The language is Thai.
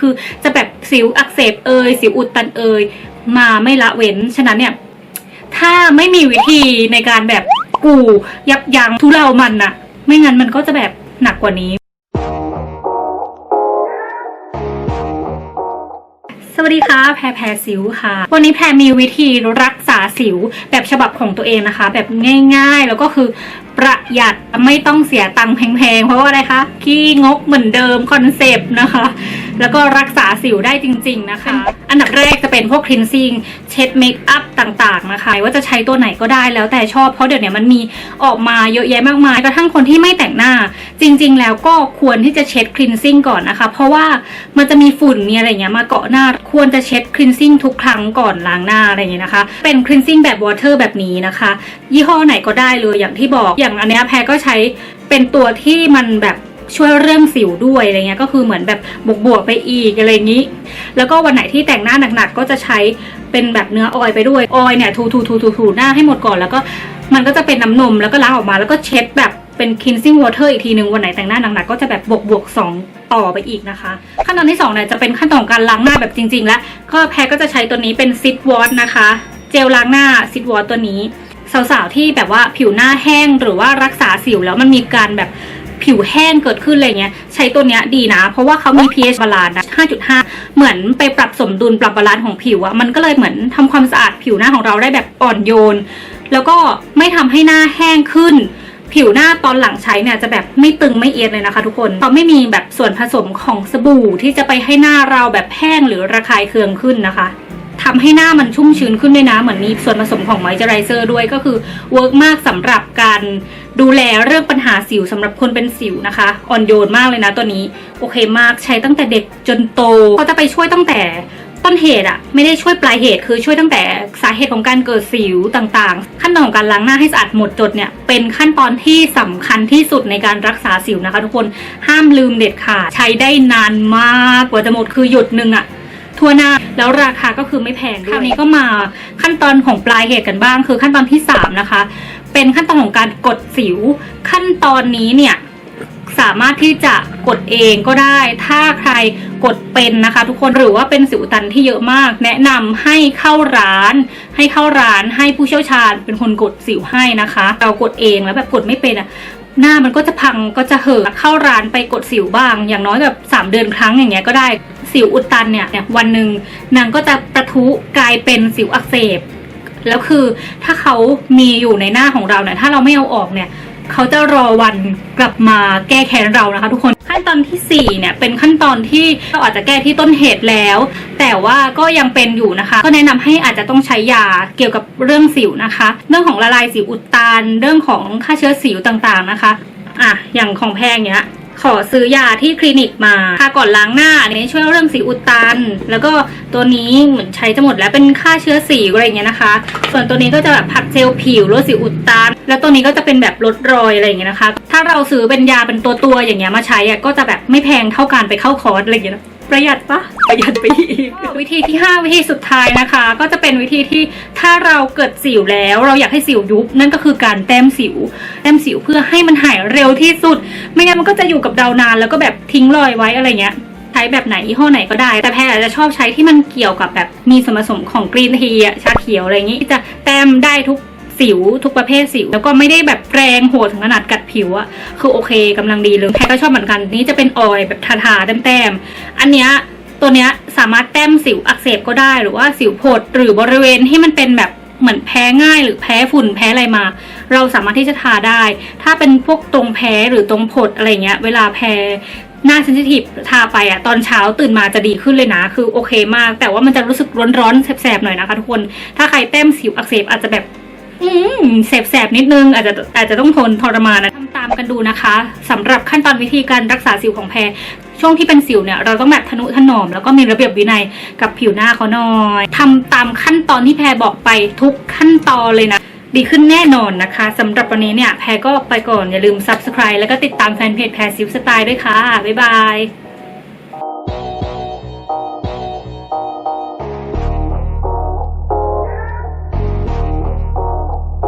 คือจะแบบสิวอักเสบเอยสิวอุดตันเอยมาไม่ละเว้น ฉะนั้นเนี่ย ถ้าไม่มีวิธีในการแบบกูยับยั้งทุเลามันน่ะ ไม่งั้นมันก็จะแบบหนักกว่านี้สวัสดีค่ะแพรแพรสิวค่ะ วันนี้แพรมีวิธีรักษาสิวแบบฉบับของตัวเองนะคะ แบบง่าย ๆ แล้วก็คือประหยัดไม่ต้องเสียตังค์แพงๆ เพราะว่าอะไรคะขี้งกเหมือนเดิมคอนเซปต์นะคะ แล้วก็รักษาสิวได้จริง ๆนะคะ อันดับแรกจะเป็นพวกคลีนซิ่งเช็ดเมคอัพต่างๆนะคะ ว่าจะใช้ตัวไหนก็ได้แล้วแต่ชอบเพราะเดี๋ยวนี้มันมีออกมาเยอะแยะมากมายกระทั่งคนที่ไม่แต่งหน้า จริง ๆ แล้วก็ควรที่จะเช็ดคลีนซิ่งก่อนนะคะ เพราะว่ามันจะมีฝุ่นมีอะไรเงี้ยมาเกาะหน้าควรจะเช็ดคลีนซิ่งทุกครั้งก่อนล้างหน้าอะไรเงี้ยนะคะ เป็นคลีนซิ่งแบบวอเตอร์แบบนี้นะคะ ยี่ห้อไหนก็ได้เลยอย่างที่บอกอย่างอันเนี้ยแพรก็ใช้เป็นตัวที่มันแบบ ช่วยเรื่องสิวด้วยอะไรเงี้ยก็คือเหมือนแบบบวกๆไปอีกอะไรอย่างนี้ แล้วก็วันไหนที่แต่งหน้าหนักๆก็จะใช้เป็นแบบเนื้อออยไปด้วยออยเนี่ยทูทูทูทูทูหน้าให้หมดก่อนแล้วก็มันก็จะเป็นน้ำนมแล้วก็ล้างออกมาแล้วก็เช็ดแบบเป็น cleansing water อีกทีหนึ่งวันไหนแต่งหน้าหนักๆก็จะแบบบวกบวกๆสองต่อไปอีกนะคะ ขั้นตอนที่สองเนี่ยจะเป็นขั้นตอนการล้างหน้าแบบจริง ๆ แล้วก็แพรก็จะใช้ตัวนี้เป็นซิ t วอตนะคะ เจลล้างหน้าซิ t วอตตัวนี้สาวๆที่แบบว่าผิวหน้าแห้งหรือว่ารักษาสิวแล้วมันมีการแบบ ผิวแห้งเกิดขึ้นอะไรเงี้ยใช้ตัวเนี้ยดีนะ เพราะว่าเขามี pH บาลานซ์นะ5.5 เหมือนไปปรับสมดุลปรับบาลานซ์ของผิวอะมันก็เลยเหมือนทำความสะอาดผิวหน้าของเราได้แบบอ่อนโยน แล้วก็ไม่ทำให้หน้าแห้งขึ้นผิวหน้าตอนหลังใช้เนี่ยจะแบบไม่ตึงไม่เอียดเลยนะคะทุกคนเขาไม่มีแบบส่วนผสมของสบู่ที่จะไปให้หน้าเราแบบแห้งหรือระคายเคืองขึ้นนะคะ ทำให้หน้ามันชุ่มชื้นขึ้นด้วยนะ เหมือนมีส่วนผสมของไมเจอไรเซอร์ด้วยก็คือเวิร์กมากสำหรับการดูแลเรื่องปัญหาสิวสำหรับคนเป็นสิวนะคะอ่อนโยนมากเลยนะตัวนี้โอเคมากใช้ตั้งแต่เด็กจนโตเขาจะไปช่วยตั้งแต่ต้นเหตุอะไม่ได้ช่วยปลายเหตุคือช่วยตั้งแต่สาเหตุของการเกิดสิวต่างๆ ขั้นตอนของการล้างหน้าให้สะอาดหมดจดเนี่ยเป็นขั้นตอนที่สำคัญที่สุดในการรักษาสิวนะคะ ทุกคนห้ามลืมเด็ดขาดใช้ได้นานมากกว่าจะหมดคือหยดหนึ่งอะ ทั่วหน้า แล้วราคาก็คือไม่แพงด้วยคราวนี้ก็มาขั้นตอนของปลายเหตุกันบ้าง คือขั้นตอนที่ 3 นะคะ เป็นขั้นตอนของการกดสิว ขั้นตอนนี้เนี่ยสามารถที่จะกดเองก็ได้ ถ้าใครกดเป็นนะคะ ทุกคนหรือว่าเป็นสิวตันที่เยอะมาก แนะนำให้เข้าร้าน ให้เข้าร้านให้ผู้เชี่ยวชาญเป็นคนกดสิวให้นะคะ เรากดเองแล้วแบบกดไม่เป็นอะหน้ามันก็จะพังก็จะเห่อะเข้าร้านไปกดสิวบ้าง อย่างน้อยแบบสามเดือนครั้งอย่างเงี้ยก็ได้ สิวอุดตันเนี่ยเนี่ยวันหนึ่งนางก็จะประทุกลายเป็นสิวอักเสบแล้วคือถ้าเขามีอยู่ในหน้าของเราเนี่ยถ้าเราไม่เอาออกเนี่ยเขาจะรอวันกลับมาแก้แค้นเรานะคะ ทุกคนขั้นตอนที่4เนี่ยเป็นขั้นตอนที่เราอาจจะแก้ที่ต้นเหตุแล้ว แต่ว่าก็ยังเป็นอยู่นะคะ ก็แนะนำให้อาจจะต้องใช้ยาเกี่ยวกับเรื่องสิวนะคะ เรื่องของละลายสิวอุดตันเรื่องของฆ่าเชื้อสิวต่างๆนะคะอะอย่างของแพงเนี้ย ขอซื้อยาที่คลินิกมาทาก่อนล้างหน้าอันนี้ช่วยเรื่องสิวอุดตัน แล้วก็ตัวนี้เหมือนใช้จะหมดแล้วเป็นฆ่าเชื้อสิวอะไรเงี้ยนะคะ ส่วนตัวนี้ก็จะแบบผัดเซลล์ผิวลดสิวอุดตัน แล้วตัวนี้ก็จะเป็นแบบลดรอยอะไรเงี้ยนะคะ ถ้าเราซื้อเป็นยาเป็นตัวตัวอย่างเงี้ยมาใช้อะก็จะแบบไม่แพงเท่าการไปเข้าคอร์สอะไรเงี้ยนะ ประหยัดปะประหยัดไปอีก วิธีที่ 5 วิธีสุดท้ายนะคะ ก็จะเป็นวิธีที่ถ้าเราเกิดสิวแล้ว เราอยากให้สิวยุบนั่นก็คือการแต้มสิว แต้มสิวเพื่อให้มันหายเร็วที่สุด ไม่งั้นมันก็จะอยู่กับเรานาน แล้วก็แบบทิ้งรอยไว้อะไรเงี้ยใช้แบบไหนยี่ห้อไหนก็ได้ แต่แพรอาจจะชอบใช้ที่มันเกี่ยวกับแบบมีส่วนผสมของกรีนทีอะชาเขียวอะไรอย่างงี้ที่จะแต้มได้ทุก สิวทุกประเภทสิว แล้วก็ไม่ได้แบบแรงโหดถึงขนาดกัดผิวอะคือโอเคกำลังดีเลยแพรก็ชอบเหมือนกันนี่จะเป็นออยแบบทาๆแต้มๆอันเนี้ยตัวเนี้ยสามารถแต้มสิวอักเสบก็ได้หรือว่าสิวโผดหรือบริเวณที่มันเป็นแบบเหมือนแพ้ง่ายหรือแพ้ฝุ่นแพ้อะไรมา เราสามารถที่จะทาได้ ถ้าเป็นพวกตรงแพ้หรือตรงผดอะไรเงี้ย เวลาแพ้หน้าเซนซิทีฟทาไปอะตอนเช้าตื่นมาจะดีขึ้นเลยนะ คือโอเคมาก แต่ว่ามันจะรู้สึกร้อนๆแสบๆหน่อยนะคะทุกคน ถ้าใครแต้มสิวอักเสบอาจจะแบบ อืมแสบๆ นิดนึง อาจจะอาจจะต้องทนทรมานนะทำตามกันดูนะคะสำหรับขั้นตอนวิธีการรักษาสิวของแพรช่วงที่เป็นสิวเนี่ยเราต้องแบบทนุถนอม แล้วก็มีระเบียบวินัยกับผิวหน้าเขาหน่อยทำตามขั้นตอนที่แพรบอกไปทุกขั้นตอนเลยนะดีขึ้นแน่นอนนะคะสำหรับวันนี้เนี่ย แพรก็ไปก่อน อย่าลืม subscribe แล้วก็ติดตามแฟนเพจแพรซิวสไตล์ด้วยค่ะ บ๊ายบาย